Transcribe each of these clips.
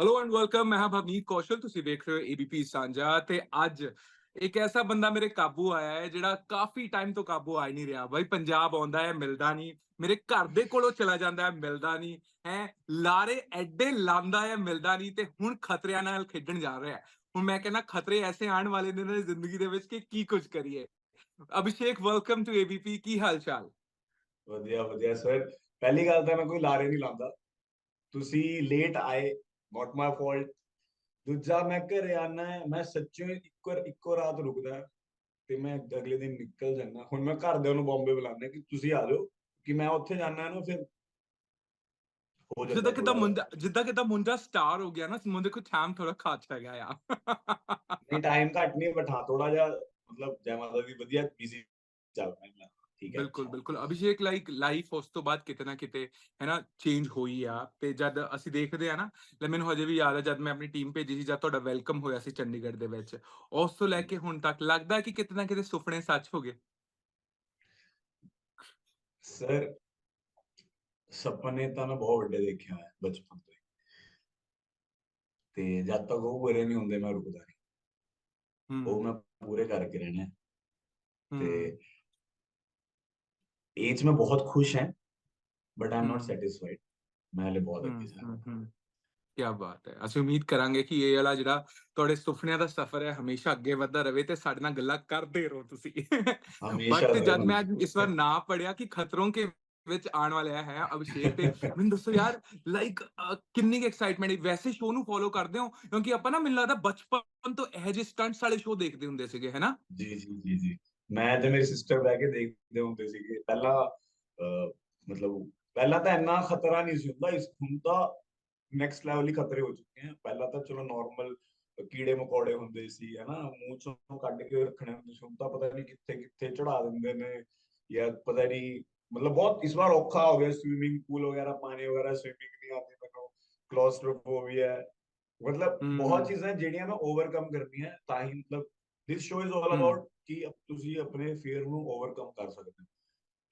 Hello and welcome ਮੈਂ ਹਾਂ ਭਵਨੀਤ ਕੌਸ਼ਲ ਤੁਸੀਂ ਵੇਖ ਰਹੇ ਹੋ ABP ਸਾਂਝਾ ਤੇ ਅੱਜ ਇੱਕ ਐਸਾ ਬੰਦਾ ਮੇਰੇ ਕਾਬੂ ਆਇਆ ਹੈ ਜਿਹੜਾ ਕਾਫੀ ਟਾਈਮ ਤੋਂ ਕਾਬੂ ਆ ਹੀ ਨਹੀਂ ਰਿਹਾ ਬਾਈ ਪੰਜਾਬ ਆਉਂਦਾ ਹੈ ਮਿਲਦਾ ਨਹੀਂ ਮੇਰੇ ਘਰ ਦੇ ਕੋਲੋਂ ਚਲਾ ਜਾਂਦਾ ਹੈ ਮਿਲਦਾ ਨਹੀਂ ਹੈ ਲਾਰੇ ਐਡੇ ਲਾਂਦਾ ਹੈ ਮਿਲਦਾ ਨਹੀਂ ਤੇ ਹੁਣ ਖਤਰਿਆਂ ਨਾਲ ਖੇਡਣ ਜਾ ਰਿਹਾ ਹੈ ਹੁਣ ਮੈਂ ਕਹਿੰਦਾ ਖਤਰੇ ਐਸੇ ਆਉਣ ਵਾਲੇ ਨੇ ਨਾ ਜ਼ਿੰਦਗੀ ਦੇ ਵਿੱਚ ਕਿ ਕੀ ਕੁਝ ਕਰੀਏ ਅਭਿਸ਼ੇਕ ਵੈਲਕਮ ਟੂ ABP ਕੀ ਹਾਲ ਚਾਲ ਵਧੀਆ ਵਧੀਆ ਸਰ ਪਹਿਲੀ ਗੱਲ ਤਾਂ ਮੈਂ ਕੋਈ ਲਾਰੇ ਨਹੀਂ ਲਾਉਂਦਾ ਤੁਸੀਂ ਲੇਟ ਆਏ ਨਾਟ ਮਾਈ ਫਾਲਟ ਦੂਜਾ ਮੈਂ ਘਰੇ ਆਣਾ ਹੈ ਮੈਂ ਸੱਚੀ ਇੱਕੋ ਇੱਕੋ ਰਾਤ ਰੁਕਦਾ ਤੇ ਮੈਂ ਅਗਲੇ ਦਿਨ ਨਿਕਲ ਜਾਣਾ ਹੁਣ ਮੈਂ ਘਰਦਿਆਂ ਨੂੰ ਬੰਬੇ ਬੁਲਾਉਂਦਾ ਕਿ ਤੁਸੀਂ ਆ ਜਾਓ ਕਿ ਮੈਂ ਉੱਥੇ ਜਾਣਾ ਨਾ ਫਿਰ ਜਾਂਦਾ ਜਿੱਦਾਂ ਥੋੜ੍ਹਾ। ਮੁੰਡਾ ਜਿੱਦਾਂ ਕਿਦਾਂ ਮੁੰਡਾ ਸਟਾਰ ਹੋ ਗਿਆ ਨਾ ਮੁੰਡੇ ਕੋ ਟਾਈਮ ਥੋੜਾ ਖਾਚ ਹੈਗਾ ਆ ਨਹੀਂ ਟਾਈਮ ਘੱਟ ਨਹੀਂ ਬਠਾ ਥੋੜਾ ਜਿਹਾ ਮਤਲਬ ਜੈ ਮਾਤਾ ਦੀ ਵਧੀਆ ਬਿਜ਼ੀ ਚੱਲ ਰਿਹਾ ਮੈਂ ਠੀਕ ਹੈ ਬਿਲਕੁਲ ਬਿਲਕੁਲ ਅਭਿਸ਼ੇਕ ਲਾਈਕ ਲਾਈਫ ਉਸ ਤੋਂ ਬਾਅਦ ਕਿਤੇ ਨਾ ਕਿਤੇ ਹੈ ਨਾ ਚੇਂਜ ਹੋਈ ਆ ਤੇ ਜਦ ਅਸੀਂ ਦੇਖਦੇ ਆ ਨਾ ਲੈ ਮੈਨੂੰ ਹਜੇ ਵੀ ਯਾਦ ਆ ਜਦ ਮੈਂ ਆਪਣੀ ਟੀਮ ਭੇਜੀ ਸੀ ਜਦ ਤੁਹਾਡਾ ਵੈਲਕਮ ਹੋਇਆ ਸੀ ਚੰਡੀਗੜ੍ਹ ਦੇ ਵਿੱਚ ਉਸ ਤੋਂ ਲੈ ਕੇ ਹੁਣ ਤੱਕ ਲੱਗਦਾ ਕਿ ਕਿਤੇ ਨਾ ਕਿਤੇ ਸੁਪਨੇ ਸੱਚ ਹੋ ਗਏ ਸਰ ਸੁਪਨੇ ਤਾਂ ਮੈਂ ਬਹੁਤ ਵੱਡੇ ਦੇਖੇ ਹੋਏ ਆ ਬਚਪਨ ਤੋਂ ਹੀ ਤੇ ਜਦ ਤੱਕ ਉਹ ਪੂਰੇ ਨਹੀਂ ਹੁੰਦੇ ਮੈਂ ਰੁਕਦਾ ਨਹੀਂ ਉਹ ਮੈਂ ਪੂਰੇ ਕਰਕੇ ਰਹਿਣਾ ਹੈ ਤੇ ਏਜ में बहुत खुश हैं but I am not hmm. Satisfied मैं हले बहुत ਅੱਗੇ ਜਾ ਰਿਹਾ ਕੀ ਬਾਤ ਹੈ ਅਸੀਂ ਉਮੀਦ ਕਰਾਂਗੇ ਕਿ ਇਹ ਵਾਲਾ ਜਿਹੜਾ ਤੁਹਾਡੇ ਸੁਪਨਿਆਂ ਦਾ ਸਫ਼ਰ ਹੈ ਹਮੇਸ਼ਾ ਅੱਗੇ ਵਧਦਾ ਰਹੇ ਤੇ ਸਾਡੇ ਨਾਲ ਗੱਲਾਂ ਕਰਦੇ ਰਹੋ ਤੁਸੀਂ ਹਮੇਸ਼ਾ ਬਟ ਜਦ ਜ਼ਰੂਰ। ਮੈਂ ਅੱਜ ਇਸ ਵਾਰ ਨਾ ਪੜਿਆ ਕਿ ਖਤਰੋਂ ਕੇ ਵਿੱਚ ਆਉਣ ਵਾਲਾ ਹੈ ਅਭਿਸ਼ੇਕ ਤੇ ਮੈਨੂੰ ਦੱਸੋ ਯਾਰ ਲਾਈਕ ਕਿੰਨੀ ਐਕਸਾਈਟਮੈਂਟ ਹੈ ਵੈਸੇ ਸ਼ੋਅ ਨੂੰ ਫੋਲੋ ਕਰਦੇ ਹੋ ਕਿਉਂਕਿ ਆਪਾਂ ਨਾ ਮੈਨੂੰ ਲੱਗਦਾ ਬਚਪਨ ਤੋਂ ਇਹੋ ਜਿਹੇ ਸਟੰਟਸ ਵਾਲੇ ਸ਼ੋਅ ਦੇਖਦੇ ਹੁੰਦੇ ਸੀਗੇ ਹੈਨਾ ਜੀ ਜੀ ਜੀ ਜੀ ਮੈਂ ਤੇ ਮੇਰੀ ਸਿਸਟਰ ਬਹਿ ਕੇ ਦੇਖਦੇ ਹੁੰਦੇ ਸੀਗੇ। ਪਹਿਲਾਂ ਮਤਲਬ ਪਹਿਲਾਂ ਤਾਂ ਇੰਨਾ ਖਤਰਾ ਨਹੀਂ ਸੀ ਹੁੰਦਾ ਇਸ ਹੁਣ ਤਾਂ ਨੈਕਸਟ ਲੈਵਲ ਹੀ ਖਤਰੇ ਹੋ ਚੁੱਕੇ ਹਨ ਪਹਿਲਾਂ ਤਾਂ ਚਲੋ ਨਾਰਮਲ ਕੀੜੇ ਮਕੌੜੇ ਹੁੰਦੇ ਸੀ ਹਨਾ ਮੂੰਹ ਚੋਂ ਕੱਢ ਕੇ ਰੱਖਣੇ ਹੁੰਦੇ ਸੀ। ਹੁਣ ਤਾਂ ਪਤਾ ਨਹੀਂ ਕਿੱਥੇ ਕਿੱਥੇ ਚੜਾ ਦਿੰਦੇ ਨੇ ਜਾਂ ਪਤਾ ਨਹੀਂ ਮਤਲਬ ਬਹੁਤ ਇਸ ਵਾਰ ਔਖਾ ਹੋ ਗਿਆ ਸਵਿਮਿੰਗ ਪੂਲ ਵਗੈਰਾ ਪਾਣੀ ਵਗੈਰਾ ਸਵਿਮਿੰਗ ਨਹੀਂ ਆਉਂਦੀ ਮੈਨੂੰ। ਕਲੋਸਟ੍ਰੋਫੋਬੀਆ ਹੈ ਮਤਲਬ। ਬਹੁਤ ਚੀਜ਼ਾਂ ਜਿਹੜੀਆਂ ਮੈਂ ਓਵਰਕਮ ਕਰਨੀਆਂ ਤਾਂ ਹੀ ਮਤਲਬ this show is all. About ਕਿ ਤੁਸੀਂ ਆਪਣੇ ਫੇਅਰ ਨੂੰ ਓਵਰਕਮ ਕਰ ਸਕਦੇ ਹੋ।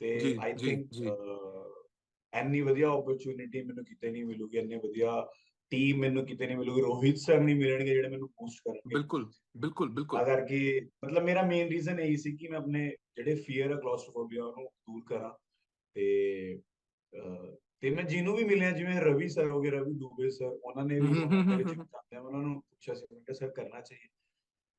ਤੇ ਆਈ ਥਿੰਕ ਐਨੀ ਵਧੀਆ ਓਪਰਚ्युनिटी ਮੈਨੂੰ ਕਿਤੇ ਨਹੀਂ ਮਿਲੂਗੀ ਐਨੀ ਵਧੀਆ ਟੀਮ ਮੈਨੂੰ ਕਿਤੇ ਨਹੀਂ ਮਿਲੂਗੀ ਰੋਹਿਤ ਸਰ ਨਹੀਂ ਮਿਲਣਗੇ ਜਿਹੜੇ ਮੈਨੂੰ ਬੂਸਟ ਕਰਨਗੇ। ਬਿਲਕੁਲ ਬਿਲਕੁਲ ਬਿਲਕੁਲ। ਅਗਰ ਕਿ ਮਤਲਬ ਮੇਰਾ ਮੇਨ ਰੀਜ਼ਨ ਇਹ ਸੀ ਕਿ ਮੈਂ ਆਪਣੇ ਜਿਹੜੇ ਫੀਅਰ ਆ ਕਲੋਸਟ੍ਰੋਫੋਬੀਆ ਨੂੰ ਦੂਰ ਕਰਾਂ। ਤੇ ਤੇ ਮੈਂ ਜਿਹਨੂੰ ਵੀ ਮਿਲਿਆ ਜਿਵੇਂ ਰਵੀ ਸਰ ਹੋਗੇ ਰਵੀ ਦੂਬੇ ਸਰ ਉਹਨਾਂ ਨੇ ਵੀ ਉਹਨਾਂ ਨੂੰ ਪੁੱਛਿਆ ਸੀ ਕਿ ਸਰ ਕਰਨਾ ਚਾਹੀਏ।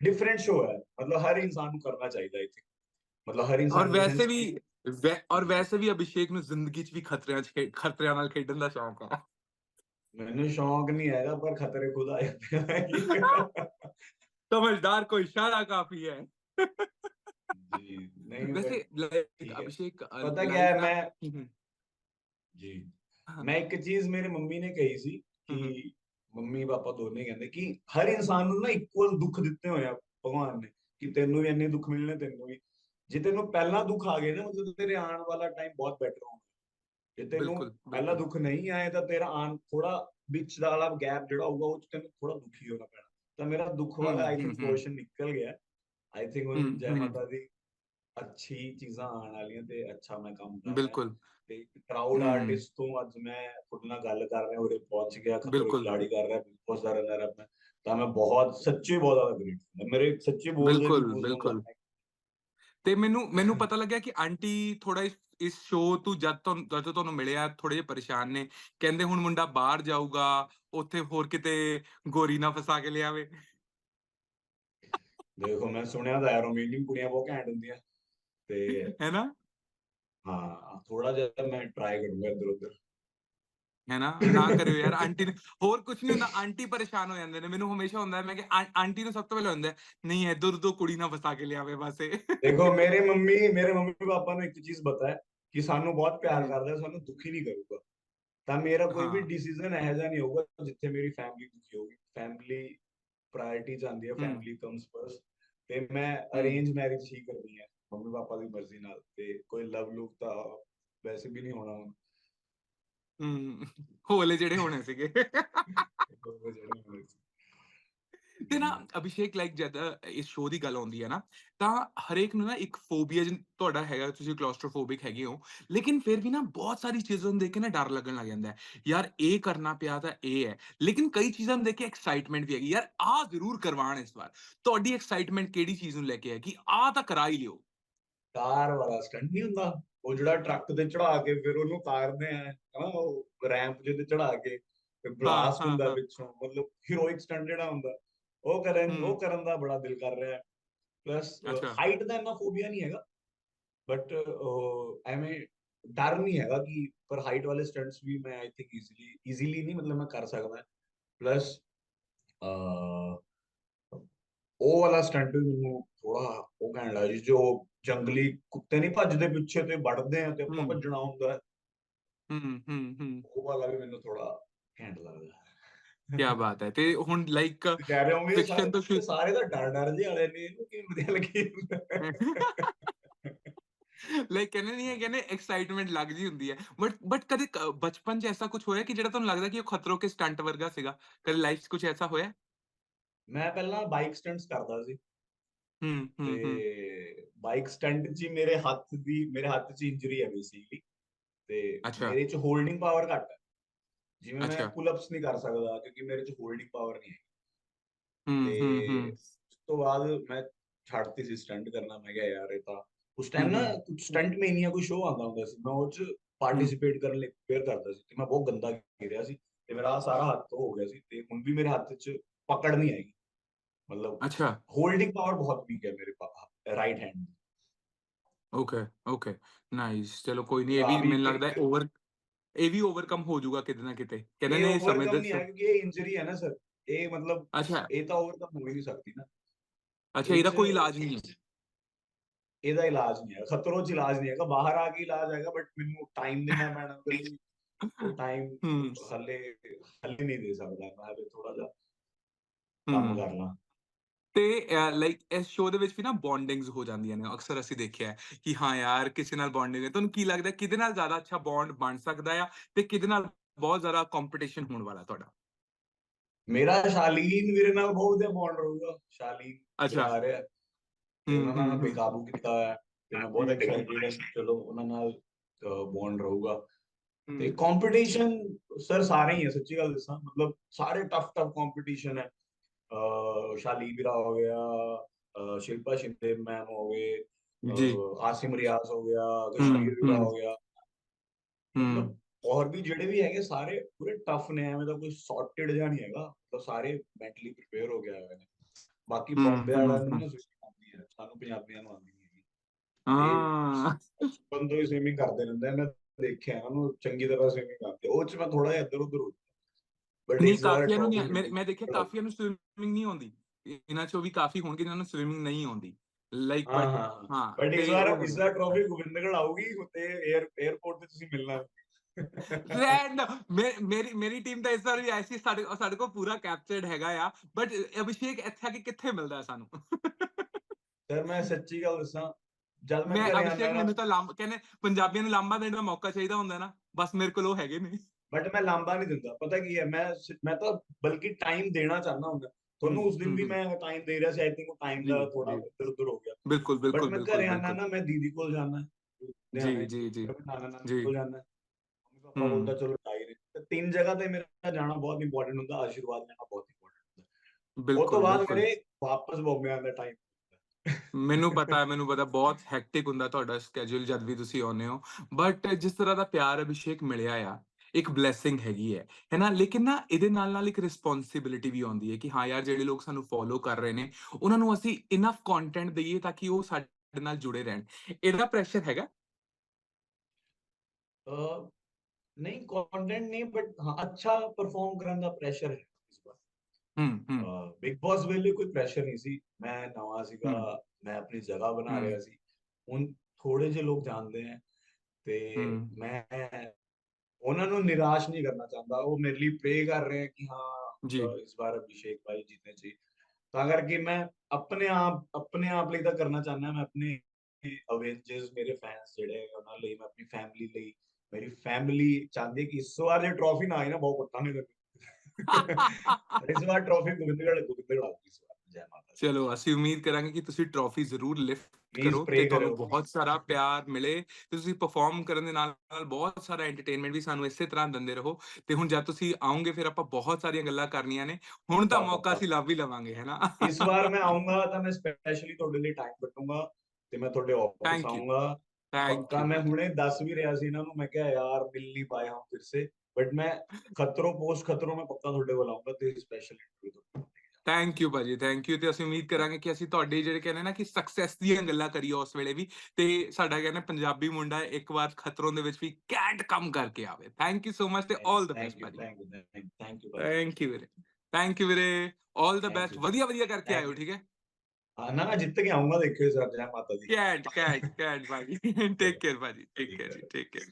ਡਿਫਰੈਂਟ ਸ਼ੋ ਹੈ ਮਤਲਬ ਹਰ ਇਨਸਾਨ ਨੂੰ ਕਰਨਾ ਚਾਹੀਦਾ ਹੈ ਮਤਲਬ ਹਰ ਇਨਸਾਨ ਔਰ in the ਵੈਸੇ sense ਵੀ ਕਿ ਵੈ- ਔਰ ਵੈਸੇ ਵੀ ਅਭਿਸ਼ੇਕ ਨੂੰ ਜ਼ਿੰਦਗੀ 'ਚ ਵੀ ਖਤਰਿਆਂ 'ਚ ਖੇ- ਖਤਰਿਆਂ ਨਾਲ ਖੇਡਣ ਦਾ ਸ਼ੌਂਕ ਆ ਮੈਨੂੰ ਸ਼ੌਂਕ ਨਹੀਂ ਹੈਗਾ ਪਰ ਖਤਰੇ ਖੁਦ ਆ ਜਾਂਦੇ ਹੈ ਕੀ ਸਮਝਦਾਰ ਕੋਈ ਇਸ਼ਾਰਾ ਕਾਫੀ ਹੈ ਜੀ ਨਹੀਂ ਵੈਸੇ but like, ਠੀਕ ਹੈ। ਅਭਿਸ਼ੇਕ ਅ, ਪਤਾ life ਕਿਆ ਹੈ ਨਾ- ਮੈਂ ਹਮ, ਹਮ, ਜੀ ਹਾਂ, ਮੈਂ ਇੱਕ ਚੀਜ਼ ਮੇਰੇ ਮੰਮੀ ਪਾਪਾ ਦੋਨੇ ਕਹਿੰਦੇ ਕਿ ਹਰ ਇਨਸਾਨ ਨੂੰ ਨਾ ਇਕੁਅਲ ਦੁੱਖ ਦਿੱਤੇ ਹੋਏ ਆ ਭਗਵਾਨ ਨੇ ਕਿ ਤੈਨੂੰ ਵੀ ਇੰਨੇ ਦੁੱਖ ਮਿਲਣੇ ਤੈਨੂੰ ਵੀ ਜੇ ਤੈਨੂੰ ਪਹਿਲਾਂ ਦੁੱਖ ਆ ਗਏ ਨਾ ਮਤਲਬ ਤੇਰੇ ਆਉਣ ਵਾਲਾ ਟਾਈਮ ਬਹੁਤ ਬੈਟਰ ਹੋਣਾ ਜੇ ਤੈਨੂੰ ਪਹਿਲਾਂ। ਦੁੱਖ ਨਹੀਂ ਆਏ ਤਾਂ ਤੇਰਾ ਆਣ ਥੋੜਾ ਵਿੱਚ ਦਾ ਵਾਲਾ ਗੈਪ ਜਿਹੜਾ ਹੋਊਗਾ ਉਹ 'ਚ ਤੈਨੂੰ ਥੋੜਾ ਦੁਖੀ ਹੋਣਾ ਪੈਣਾ ਤਾਂ ਮੇਰਾ ਦੁੱਖ ਵਾਲਾ ਆਈ ਥਿੰਕ। ਪੋਰਸ਼ਨ ਨਿਕਲ ਗਿਆ ਆਈ ਥਿੰਕ ਹਮ, ਜੈ। ਮਾਤਾ ਦੀ ਅੱਛੀ ਚੀਜ਼ਾਂ ਆਉਣ ਵਾਲੀਆਂ ਤੇ ਅੱਛਾ ਮੈਂ ਕੰਮ ਕਰ ਰਿਹਾ। ਬਿਲਕੁਲ। ਤੇ ਕਰਾਊਡ ਹਮ। ਆਰਟਿਸਟ ਤੋਂ ਅੱਜ ਮੈਂ ਤੁਹਾਡੇ ਨਾਲ ਗੱਲ ਕਰ ਰਿਹਾ ਉਰੇ ਪਹੁੰਚ ਗਿਆ ਬਿਲਕੁਲ। ਖਿਲਾੜੀ ਕਰ ਰਿਹਾ ਬਹੁਤ ਸਾਰਾ ਰਨਰ ਅਪ ਮੈਂ ਤਾਂ ਮੈਂ ਬਹੁਤ ਸੱਚੀ ਬਹੁਤ ਜ਼ਿਆਦਾ ਗ੍ਰੇਟਫੁਲ ਮੇਰੇ ਸੱਚੀ ਬੋਲਦੇ ਵੀ ਬਿਲਕੁਲ, ਬਿਲਕੁਲ। ਤੇ ਮੈਨੂੰ ਮੈਨੂੰ ਪਤਾ ਲੱਗਿਆ ਕਿ ਆਂਟੀ ਥੋੜਾ ਇਸ ਸ਼ੋਅ ਤੋਂ ਜਦ ਤੋਂ ਜਦੋਂ ਤੁਹਾਨੂੰ ਮਿਲਿਆ ਥੋੜੇ ਜਿਹਾ ਪਰੇਸ਼ਾਨ ਨੇ। ਕਹਿੰਦੇ ਹੁਣ ਮੁੰਡਾ ਬਾਹਰ ਜਾਊਗਾ ਉੱਥੇ ਹੋਰ ਕਿਤੇ ਗੋਰੀ ਨਾ ਫਸਾ ਕੇ ਲਿਆਵੇ। ਦੇਖੋ ਮੈਂ ਸੁਣਿਆ ਤਾਂ ਰੋਮੇਨੀਅਨ ਕੁੜੀਆਂ ਬਹੁਤ ਘੈਂਟ ਹੁੰਦੀਆਂ। ਤੇ ਹੈ ਨਾ? ਹਾਂ ਥੋੜਾ ਜਿਹਾ ਮੈਂ ਟਰਾਈ ਕਰੂੰਗਾ ਇੱਧਰ ਉੱਧਰ। ਹੈ ਨਾ? ਨਾ ਕਰਿਓ ਯਾਰ ਆਂਟੀ ਨੇ ਹੋਰ ਕੁਝ ਨਹੀਂ ਹੁੰਦਾ ਆਂਟੀ ਪਰੇਸ਼ਾਨ ਹੋ ਜਾਂਦੇ ਨੇ। ਮੈਨੂੰ ਹਮੇਸ਼ਾ ਹੁੰਦਾ ਮੈਂ ਕਿ ਆਂਟੀ ਨੂੰ ਸਭ ਤੋਂ ਪਹਿਲਾਂ ਹੁੰਦਾ ਨਹੀਂ ਇੱਧਰ ਉਧਰ ਕੁੜੀ ਨਾ ਫਸਾ ਕੇ ਲਿਆਵੇ ਬਸ ਦੇਖੋ ਮੇਰੇ ਮੰਮੀ ਮੇਰੇ ਮੰਮੀ ਪਾਪਾ ਨੂੰ ਇੱਕ ਚੀਜ਼ ਪਤਾ ਹੈ ਕਿ ਸਾਨੂੰ ਬਹੁਤ ਪਿਆਰ। ਕਰਦਾ ਸਾਨੂੰ ਦੁਖੀ ਨਹੀਂ ਕਰੂਗਾ। ਤਾਂ ਮੇਰਾ ਕੋਈ ਵੀ। ਡਿਸੀਜਨ ਇਹੋ ਜਿਹਾ ਨਹੀਂ ਹੋਊਗਾ ਜਿੱਥੇ ਮੇਰੀ ਫੈਮਿਲੀ ਦੁਖੀ ਹੋਊਗੀ। ਫੈਮਿਲੀ ਪ੍ਰਾਇੋਰਟੀ ਜਾਂਦੀ ਹੈ। ਫੈਮਿਲੀ ਕਮਸ ਫਰਸਟ ਤੇ ਮੈਂ ਅਰੇਂਜ ਮੈਰਿਜ ਹੀ ਕਰਨੀ ਹੈ। ਮੰਮੀ ਪਾਪਾ ਦੀ ਮਰਜ਼ੀ ਨਾਲ ਤੇ ਕੋਈ ਲਵ ਲੁਵ ਤਾਂ ਵੈਸੇ ਵੀ ਨਹੀਂ ਹੋਣਾ ਹੁਣ। ਹਮ ਹੋਲੇ ਜਿਹੜੇ ਹੋਣੇ ਸੀਗੇ। ਤੇ ਨਾ ਅਭਿਸ਼ੇਕ ਲਾਈਕ ਜਦ ਇਸ ਸ਼ੋਅ ਦੀ ਗੱਲ ਆਉਂਦੀ ਹੈ ਨਾ ਤਾਂ ਹਰੇਕ ਨੂੰ ਨਾ ਇੱਕ ਫੋਬੀਆ ਤੁਹਾਡਾ ਹੈਗਾ ਤੁਸੀਂ ਕਲੌਸਟਰੋਫੋਬਿਕ ਹੈਗੇ ਹੋ ਲੇਕਿਨ ਫਿਰ ਵੀ ਨਾ ਬਹੁਤ ਸਾਰੀ ਚੀਜ਼ਾਂ ਨੂੰ ਦੇਖ ਕੇ ਨਾ ਡਰ ਲੱਗਣ ਲੱਗ ਜਾਂਦਾ ਹੈ। ਯਾਰ ਇਹ ਕਰਨਾ ਪਿਆ ਤਾਂ ਇਹ ਹੈ ਲੇਕਿਨ ਕਈ ਚੀਜ਼ਾਂ ਨੂੰ ਦੇਖ ਕੇ ਐਕਸਾਈਟਮੈਂਟ ਵੀ ਹੈਗੀ। ਯਾਰ ਆਹ ਜ਼ਰੂਰ ਕਰਵਾਣ ਇਸ ਵਾਰ। ਤੁਹਾਡੀ ਐਕਸਾਈਟਮੈਂਟ ਕਿਹੜੀ ਚੀਜ਼ ਨੂੰ ਲੈ ਕੇ ਹੈ ਕਿ ਆਹ ਤਾਂ ਕਰਾ ਹੀ ਲਿਓ। ਕਾਰ ਵਾਲਾ ਸਟੰਟ ਨਹੀਂ ਹੁੰਦਾ ਉਹ ਜਿਹੜਾ ਟਰੱਕ ਤੇ ਚੜਾ ਕੇ ਫਿਰ ਉਹਨੂੰ ਉਤਾਰਦੇ ਆ ਹਨਾ ਉਹ ਰੈਂਪ ਜਿਹੇ ਤੇ ਚੜਾ ਕੇ ਤੇ ਬਲਾਸਟ ਹੁੰਦਾ। ਪਿੱਛੋਂ ਮਤਲਬ ਹੀਰੋਇਕ ਸਟੰਟ ਜਿਹੜਾ ਹੁੰਦਾ ਉਹ ਕਰਨ। ਉਹ ਕਰਨ ਦਾ ਬੜਾ ਦਿਲ ਕਰ ਰਿਹਾ ਪਲੱਸ। ਹਾਈਟ ਦਾ ਇੰਨਾ ਫੋਬੀਆ ਨਹੀਂ ਹੈਗਾ ਬਟ ਐਵੇਂ ਡਰ ਨਹੀਂ ਹੈਗਾ ਕਿ ਪਰ ਹਾਈਟ ਵਾਲੇ ਸਟੰਟਸ ਵੀ ਮੈਂ ਆਈ ਥਿੰਕ ਈਜ਼ੀਲੀ ਈਜ਼ੀਲੀ ਨਹੀਂ ਮਤਲਬ ਮੈਂ ਕਰ ਸਕਦਾ ਪਲੱਸ ਉਹ ਵਾਲਾ ਸਟੰਟ ਵੀ ਮੈਨੂੰ ਥੋੜਾ ਉਹ ਕਹਿਣ ਲੱਗਾ ਜੋ ਜੰਗਲੀ ਕੁੱਤੇ ਨਹੀਂ ਭੱਜਦੇ ਪਿੱਛੇ ਤੇ ਵੜਦੇ ਆ ਤੇ ਆਪਾਂ। ਭੱਜਣਾ ਹੁੰਦਾ ਹੈ, ਹੂੰ ਹੂੰ ਹੂੰ। ਉਹ ਵਾਲਾ ਵੀ ਮੈਨੂੰ ਥੋੜਾ ਘੈਂਟ ਲੱਗਦਾ ਕੀ ਬਾਤ ਹੈ ਤੇ ਹੁਣ ਲਾਈਕ ਤੁਸੀਂ ਕਹਿ ਰਹੇ ਹੋਗੇ Fiction ਸਾਰੇ ਤੋਂ ਸ਼ੁਰੂ- ਤਾਂ ਡਰ ਡਰ ਜਿਹੇ ਵਾਲੇ ਨੇ ਇਹਨੂੰ ਕੀ ਵਧੀਆ ਲੱਗੀ? ਲਾਈਕ ਕਹਿੰਦੇ ਨਹੀਂ ਹੈ ਕਹਿੰਦੇ ਐਕਸਾਈਟਮੈਂਟ ਲੱਗਦੀ ਹੁੰਦੀ ਹੈ। ਬਟ ਬਟ ਕਦੇ ਬਚਪਨ 'ਚ ਐਸਾ ਕੁਝ ਹੋਇਆ ਕਿ ਜਿਹੜਾ ਤੁਹਾਨੂੰ ਲੱਗਦਾ ਕਿ ਉਹ ਖਤਰੋਂ ਕੇ ਸਟੰਟ ਵਰਗਾ ਸੀਗਾ? ਕਦੇ ਲਾਈਫ 'ਚ ਕੁਝ ਐਸਾ ਹੋਇਆ? ਮੈਂ ਪਹਿਲਾਂ ਬਾਈਕ ਸਟੰਟਸ ਕਰਦਾ ਸੀ। ਹੂੰ ਹੂੰ ਹੂੰ। ਤੇ ਬਾਈਕ ਸਟੰਟ ਹੀ ਮੇਰੇ ਹੱਥ ਦੀ ਮੇਰੇ ਹੱਥ 'ਚ ਇੰਜਰੀ ਹੈ ਬੇਸਿਕਲੀ ਤੇ। ਮੇਰੇ 'ਚ ਹੋਲਡਿੰਗ ਪਾਵਰ ਘੱਟ ਹੈ। ਜਿਵੇਂ ਮੈਂ ਅੱਛਾ। ਪੁਲ-ਅਪਸ ਨਹੀਂ ਕਰ ਸਕਦਾ ਕਿਉਂਕਿ ਮੇਰੇ 'ਚ ਹੋਲਡਿੰਗ ਪਾਵਰ ਨਹੀਂ ਹੈ ਹੂੰ ਤੇ ਉਸ ਤੋਂ ਬਾਅਦ ਮੈਂ ਛੱਡਤੀ ਸੀ ਸਟੰਟ ਕਰਨਾ। ਮੈਂ ਕਿਹਾ ਯਾਰ ਇਹ ਤਾਂ ਉਸ ਟਾਈਮ ਨਾ। ਕੁਝ ਸਟੰਟ ਮੇਨੀਆ ਕੋਈ ਸ਼ੋਅ ਆਉਂਦਾ ਹੁੰਦਾ ਸੀ। ਮੈਂ ਉਹ 'ਚ ਪਾਰਟਿਸਿਪੇਟ ਕਰਨ ਲਈ ਪ੍ਰੇਅਰ ਕਰਦਾ ਸੀ ਤੇ ਮੈਂ ਬਹੁਤ ਗੰਦਾ ਗਿਰਿਆ ਸੀ ਤੇ ਮੇਰਾ ਸਾਰਾ ਹੱਥ ਹੋ ਗਿਆ ਸੀ ਤੇ ਹੁਣ ਵੀ ਮੇਰੇ ਹੱਥ 'ਚ ਪਕੜ ਨਹੀਂ ਆਏਗੀ ਮਤਲਬ ਅੱਛਾ। ਹੋਲਡਿੰਗ ਪਾਵਰ ਬਹੁਤ ਵੀਕ ਹੈ ਮੇਰੇ right hand okay okay nice ਚਲੋ ਕੋਈ ਨਹੀਂ ਇਹ ਵੀ ਮੈਨੂੰ ਲੱਗਦਾ ਓਵਰ ਇਹ ਵੀ ਓਵਰਕਮ ਹੋ ਜਾਊਗਾ ਕਿਤੇ ਨਾ ਕਿਤੇ ਕਹਿੰਦੇ ਨੇ ਸਮੇਂ ਦੇ ਇਹ ਇੰਜਰੀ ਹੈ ਨਾ ਸਰ ਇਹ ਮਤਲਬ ਅੱਛਾ ਇਹ ਤਾਂ ਓਵਰਕਮ ਹੋ ਹੀ ਨਹੀਂ ਸਕਦੀ ਨਾ ਅੱਛਾ ਇਹਦਾ ਕੋਈ ਇਲਾਜ ਨਹੀਂ ਹੈ ਇਹਦਾ ਇਲਾਜ ਨਹੀਂ ਹੈ ਖਤਰੋਂ 'ਚ ਇਲਾਜ ਨਹੀਂ ਹੈਗਾ ਬਾਹਰ ਆ ਕੇ ਇਲਾਜ ਹੈਗਾ ਬਟ ਮੈਨੂੰ ਟਾਈਮ ਦੇਣਾ ਪੈਣਾ ਉਹ ਟਾਈਮ ਹੱਲੇ ਹੱਲੇ ਨਹੀਂ ਦੇ ਸਕਦਾ ਮੈਂ ਥੋੜਾ ਜਿਹਾ ਕੰਮ ਹੂੰ ਕਰ ਲਾਂ ਤੇ ਲਾਈਕ ਇਸ ਸ਼ੋਅ ਦੇ ਵਿੱਚ ਵੀ ਨਾ ਬੌਂਡਿੰਗਸ ਹੋ ਜਾਂਦੀਆਂ ਨੇ ਅਕਸਰ ਅਸੀਂ ਦੇਖਿਆ ਹੈ ਕਿ ਹਾਂ ਯਾਰ ਕਿਸੇ ਨਾਲ ਬੌਂਡਿੰਗ ਹੈ ਤੁਹਾਨੂੰ ਕੀ ਲੱਗਦਾ ਕਿਹਦੇ ਨਾਲ ਜ਼ਿਆਦਾ ਅੱਛਾ ਬੌਂਡ ਬਣ ਸਕਦਾ ਆ ਤੇ ਕਿਹਦੇ ਨਾਲ ਬਹੁਤ ਜ਼ਿਆਦਾ ਕੰਪੀਟੀਸ਼ਨ ਹੋਣ ਵਾਲਾ ਤੁਹਾਡਾ? ਮੇਰਾ ਸ਼ਾਲੀਨ ਵੀਰੇ ਨਾਲ ਬਹੁਤ ਵਧੀਆ ਬੌਂਡ ਰਹੂਗਾ ਸ਼ਾਲੀਨ ਅੱਛਾ। ਆ ਰਿਹਾ। ਉਹਨਾਂ ਨਾਲ। ਬੇਕਾਬੂ ਕੀਤਾ ਹੋਇਆ ਹੈ ਤੇ ਮੈਂ ਬਹੁਤ ਐਕਸਾਈਟਿਡ ਹਾਂ ਚਲੋ ਉਹਨਾਂ ਨਾਲ ਬੌਂਡ ਰਹੂਗਾ। ਤੇ ਕੰਪੀਟੀਸ਼ਨ ਸਰ ਸਾਰੇ ਹੀ ਹੈ ਸੱਚੀ ਗੱਲ ਦੱਸਾਂ ਮਤਲਬ ਸਾਰੇ ਟਫ ਟਫ ਕੰਪੀਟੀਸ਼ਨ ਹੈ। ਅਹ ਸ਼ਾਲੀ ਵੀਰਾ ਹੋ ਗਿਆ ਅਹ ਸ਼ਿਲਪਾ ਸ਼ਿੰਦੇ ਮੈਮ ਹੋ ਗਏ ਜੀ। ਅਹ ਆਸਿਮ ਰਿਆਜ਼ ਹੋ ਗਿਆ ਕਸ਼ਮੀਰ ਵੀਰਾ ਹਮ। ਹੋ ਗਿਆ। ਹੂੰ। ਮਤਲਬ ਹੋਰ ਵੀ ਜਿਹੜੇ ਵੀ ਹੈਗੇ ਸਾਰੇ ਪੂਰੇ ਟਫ ਨੇ ਐਵੇਂ ਦਾ ਕੋਈ ਸੌਰਟਡ ਜਿਹਾ ਨਹੀਂ ਹੈਗਾ। ਮਤਲਬ ਸਾਰੇ ਮੈਂਟਲੀ ਪ੍ਰਿਪੇਅਰ ਹੋ ਗਏ ਹੋਏ ਨੇ। ਬਾਕੀ ਬੰਬੇ ਹਮ, ਨੂੰ। ਨਾ swimming ਆਉਂਦੀ ਹੈ। ਸਾਨੂੰ ਪੰਜਾਬੀਆਂ ਨੂੰ ਆਉਂਦੀ ਨਹੀਂ ਹੈਗੀ। ਹਾਂ। ਬੰਦੋ ਹੀ ਸਵਿਮਿੰਗ ਕਰਦੇ ਰਹਿੰਦੇ ਮੈਂ ਦੇਖਿਆ ਉਹਨੂੰ ਚੰਗੀ ਤਰ੍ਹਾਂ ਸਵਿਮਿੰਗ ਕਰਦੇ। ਉਹ ਚ ਮੈਂ ਥੋੜਾ ਜਿਹਾ ਇੱਧਰ ਉੱਧਰ ਹੋ ਨਹੀਂ ਕਾਫੀਆਂ ਨੂੰ ਨਹੀਂ ਮੈਂ ਦੇਖਿਆ ਕਾਫੀਆਂ ਨੂੰ ਸਵਿਮਿੰਗ ਨਹੀਂ ਆਉਂਦੀ। ਇਹਨਾਂ ਚੋਂ ਵੀ ਕਾਫੀ ਹੋਣਗੇ ਜਿਨ੍ਹਾਂ ਨੂੰ ਸਵਿਮਿੰਗ ਨਹੀਂ ਆਉਂਦੀ। ਲਾਈਕ ਹਾਂ ਬਟ ਹਾਂ। ਹਾਂ ਬਟ ਇਸ ਵਾਰ ਇਸ ਵਾਰ ਟਰੋਫੀ ਗੋਬਿੰਦਗੜ ਆਊਗੀ ਤੇ 에ਅਰ 에ਅਰਪੋਰਟ ਤੇ ਤੁਸੀਂ ਮਿਲਣਾ। ਰੈਂਡ ਮੇਰੀ ਮੇਰੀ ਟੀਮ ਤਾਂ ਇਸ ਵਾਰ ਵੀ ਐਸੀ ਸਾਡੇ ਸਾਡੇ ਕੋਲ ਪੂਰਾ ਕੈਪਚਰਡ ਹੈਗਾ ਆ। ਬਟ ਅਭਿਸ਼ੇਕ ਇੱਥੇ ਕੇ ਕਿੱਥੇ ਮਿਲਦਾ ਹੈ ਸਾਨੂੰ? ਸਰ ਮੈਂ ਸੱਚੀ ਗੱਲ ਦੱਸਾਂ ਜਦ ਮੈਂ ਅਭਿਸ਼ੇਕ ਮੈਨੂੰ ਤਾਂ ਲਾਂਬ ਕਹਿੰਦੇ ਪੰਜਾਬੀਆਂ ਨੂੰ ਲਾਂਬਾ ਦੇਣ ਦਾ ਮੌਕਾ ਚਾਹੀਦਾ ਹੁੰਦਾ ਨਾ। ਬਸ ਮੇਰੇ ਕੋਲ ਉਹ ਹੈਗੇ ਨੇ। ਬਟ ਮੈਂ ਲਾਂਬਾ ਨਹੀਂ ਦਿੰਦਾ। ਪਤਾ ਕੀ ਹੈ ਮੈਂ ਮੈਂ ਤਾਂ ਬਲਕਿ ਟਾਈਮ ਦੇਣਾ ਚਾਹੁੰਦਾ ਹੁੰਦਾ। ਤੁਹਾਨੂੰ ਉਸ ਦਿਨ ਵੀ ਮੈਂ ਟਾਈਮ ਦੇ ਰਿਹਾ ਸੀ ਆਈ ਥਿੰਕ ਉਹ ਟਾਈਮ ਦਾ ਥੋੜਾ। ਇੱਧਰ ਉੱਧਰ ਹੋ ਗਿਆ। ਬਿਲਕੁਲ ਬਟ ਬਿਲਕੁਲ ਮੈਂ ਘਰੇ ਆਣਾ ਨਾ ਮੈਂ ਦੀਦੀ ਕੋਲ ਜਾਣਾ ਜੀ ਜੀ ਜੀ। ਨਾਨਾ ਨਾਨੀ ਜੀ। ਕੋਲ ਜਾਣਾ ਪਾਪਾ ਤਾਂ ਚਲੋ ਜਾ ਹੀ ਰਹੇ। ਤੇ ਤਿੰਨ ਜਗ੍ਹਾ ਤੇ ਮੇਰਾ ਜਾਣਾ ਬਹੁਤ ਇੰਪੋਰਟੈਂਟ ਹੁੰਦਾ ਆਸ਼ੀਰਵਾਦ ਲੈਣਾ ਬਹੁਤ ਇੰਪੋਰਟੈਂਟ ਹੁੰਦਾ। ਉਹ ਤੋਂ ਬਾਅਦ ਮੇਰੇ ਵਾਪਸ ਬੰਬੇ ਆਉਣ ਦਾ ਟਾਈਮ ਮੈਨੂੰ ਪਤਾ ਹੈ ਮੈਨੂੰ ਪਤਾ ਬਹੁਤ ਹੈਕਟਿਕ ਹੁੰਦਾ ਤੁਹਾਡਾ ਸਕੇਜੂਲ ਜਦ ਵੀ ਤੁਸੀਂ ਆਉਂਦੇ ਹੋ। ਬਟ ਜਿਸ ਤਰ੍ਹਾਂ ਦਾ ਪਿਆਰ ਅਭਿਸ਼ੇਕ ਮਿਲਿਆ ਆ ਇੱਕ ਬਲੇਸਿੰਗ ਹੈਗੀ ਹੈ। ਹੈਨਾ ਲੇਕਿਨ ਨਾ ਇਹਦੇ ਨਾਲ ਨਾਲ ਇੱਕ ਰਿਸਪੌਂਸਿਬਿਲਿਟੀ ਵੀ ਆਉਂਦੀ ਹੈ ਕਿ ਹਾਂ ਯਾਰ ਜਿਹੜੇ ਲੋਕ ਸਾਨੂੰ ਫੋਲੋ ਕਰ ਰਹੇ ਨੇ ਉਹਨਾਂ ਨੂੰ ਅਸੀਂ ਇਨਫ ਕੰਟੈਂਟ ਦਈਏ ਤਾਂ ਕਿ ਉਹ ਸਾਡੇ ਨਾਲ ਜੁੜੇ ਰਹਿਣ। ਇਹਦਾ ਪ੍ਰੈਸ਼ਰ ਹੈਗਾ? ਨਹੀਂ ਕੰਟੈਂਟ ਨਹੀਂ ਬਟ ਹਾਂ ਅੱਛਾ ਪਰਫਾਰਮ ਕਰਨ ਦਾ ਪ੍ਰੈਸ਼ਰ ਹੈ ਇਸ ਵਾਰ। ਹੂੰ ਹੂੰ। ਬਿਗ ਬਾਸ ਵੇਲੇ ਕੋਈ ਪ੍ਰੈਸ਼ਰ ਨਹੀਂ ਸੀ। ਮੈਂ ਨਵਾਂ ਸੀਗਾ ਮੈਂ ਆਪਣੀ ਜਗ੍ਹਾ ਬਣਾ ਹਮ। ਰਿਹਾ ਸੀ। ਹੁਣ ਥੋੜੇ ਜਿਹੇ ਲੋਕ ਜਾਣਦੇ ਹੈ ਤੇ ਹਮ। ਮੈਂ ਉਹਨਾਂ ਨੂੰ ਨਿਰਾਸ਼ ਨਹੀਂ ਕਰਨਾ ਚਾਹੁੰਦਾ। ਉਹ ਮੇਰੇ ਲਈ ਪ੍ਰੇ ਕਰ ਰਹੇ ਹੈ ਕਿ ਹਾਂ ਜੀ। ਇਸ ਵਾਰ ਅਭਿਸ਼ੇਕ ਭਾਈ ਜਿੱਤਨੇ ਚਾਹੀਏ ਤਾਂ ਕਰਕੇ ਮੈਂ ਆਪਣੇ ਆਪ ਆਪਣੇ ਆਪ ਲਈ ਤਾਂ ਕਰਨਾ ਚਾਹੁੰਦਾ ਮੈਂ ਆਪਣੇ ਅਵੇਂਜਰਸ ਮੇਰੇ ਫੈਨਸ ਜਿਹੜੇ ਉਹਨਾਂ ਲਈ ਮੈਂ ਆਪਣੀ ਫੈਮਿਲੀ ਲਈ ਮੇਰੀ ਫੈਮਿਲੀ ਚਾਹੁੰਦੀ ਕਿ ਇਸ ਵਾਰ ਜੇ ਟਰੋਫੀ ਨਾ ਆਈ ਨਾ ਬਹੁਤ ਕੁੱਟਾਂਗੇ ਇਸ ਵਾਰ ਟਰੋਫੀ ਗੋਬਿੰਦਗੜ੍ਹ ਗੋਬਿੰਦਗੜ੍ਹ ਆਉਗੀ ਜੈ ਮਾਤਾ ਦੀ ਚਲੋ ਅਸੀਂ ਉਮੀਦ ਕਰਾਂਗੇ ਕਿ ਤੁਸੀਂ ਟਰੋਫੀ ਜ਼ਰੂਰ ਲਿਫਟ Please ਕਰੋ pray ਤੇ ਤੁਹਾਨੂੰ ਬਹੁਤ. ਸਾਰਾ ਪਿਆਰ ਮਿਲੇ ਤੇ ਤੁਸੀਂ ਪਰਫਾਰਮ ਕਰਨ ਦੇ ਨਾਲ ਨਾਲ ਬਹੁਤ ਸਾਰਾ ਐਂਟਰਟੇਨਮੈਂਟ ਵੀ ਸਾਨੂੰ ਇਸੇ ਤਰ੍ਹਾਂ ਦਿੰਦੇ ਰਹੋ ਤੇ ਹੁਣ ਜਦ ਤੁਸੀਂ ਆਓਗੇ ਫਿਰ ਆਪਾਂ ਬਹੁਤ ਸਾਰੀਆਂ ਗੱਲਾਂ ਕਰਨੀਆਂ ਨੇ ਹੁਣ ਤਾਂ ਮੌਕਾ। ਅਸੀਂ ਲੱਭ ਹੀ ਲਵਾਂਗੇ ਹੈਨਾ ਇਸ ਵਾਰ ਮੈਂ ਆਉਂਗਾ ਤਾਂ ਮੈਂ ਸਪੈਸ਼ਲੀ ਤੁਹਾਡੇ ਲਈ ਟਾਈਮ ਕੱਢੂੰਗਾ ਤੇ ਮੈਂ ਤੁਹਾਡੇ ਆਫਿਸ Thank you. ਆਉਂਗਾ ਥੈਂਕ ਪੱਕਾ ਮੈਂ ਹੁਣੇ ਦੱਸ ਵੀ ਰਿਹਾ ਸੀ ਇਹਨਾਂ ਨੂੰ ਮੈਂ ਕਿਹਾ ਯਾਰ ਮਿਲ ਨਹੀਂ ਪਾਏ ਹਮ ਫਿਰ ਸੇ ਬਟ ਮੈਂ ਖਤਰੋਂ ਪੋਸਟ ਖਤਰੋਂ ਮੈਂ ਪੱਕਾ ਤੁਹਾਡੇ ਕੋਲ ਆਉਂਗਾ ਤੇ ਸਪੈਸ਼ਲ ਇੰਟਰਵਿਊ ਥੈਂਕ ਯੂ ਭਾਜੀ ਥੈਂਕ ਯੂ ਤੇ ਅਸੀਂ ਉਮੀਦ ਕਰਾਂਗੇ ਕਿ ਅਸੀਂ ਤੁਹਾਡੇ ਜਿਹੜੇ ਕਹਿੰਦੇ ਨਾ ਕਿ ਸਕਸੈਸ ਦੀਆਂ ਗੱਲਾਂ ਕਰੀਏ ਉਸ ਵੇਲੇ ਵੀ ਤੇ ਸਾਡਾ ਕਹਿੰਦੇ ਪੰਜਾਬੀ ਮੁੰਡਾ ਇੱਕ ਵਾਰ ਖਤਰੋਂ ਦੇ ਵਿੱਚ ਵੀ ਕੈਂਟ ਕੰਮ ਕਰਕੇ ਆਵੇ। ਥੈਂਕ ਯੂ ਸੋ ਮਚ ਤੇ 올 ਦ ਬੈਸਟ ਭਾਜੀ। Thank you thank you thank you ਵੀਰੇ ਥੈਂਕ ਯੂ ਵੀਰੇ 올 ਦ ਬੈਸਟ. ਵਧੀਆ ਵਧੀਆ ਕਰਕੇ ਆਇਓ. ਠੀਕ ਹੈ? ਨਾ ਨਾ ਜਿੱਤ ਕੇ ਆਉਂਗਾ ਦੇਖਿਓ ਸਰ ਜੈ ਮਾਤਾ ਦੀ। ਕੈਂਟ ਕੈਂਟ ਕੈਂਟ ਭਾਜੀ। ਟੇਕ ਕੇਅਰ ਭਾਜੀ ਟੇਕ ਕੇਅਰ ਟੇਕ ਕੇਅਰ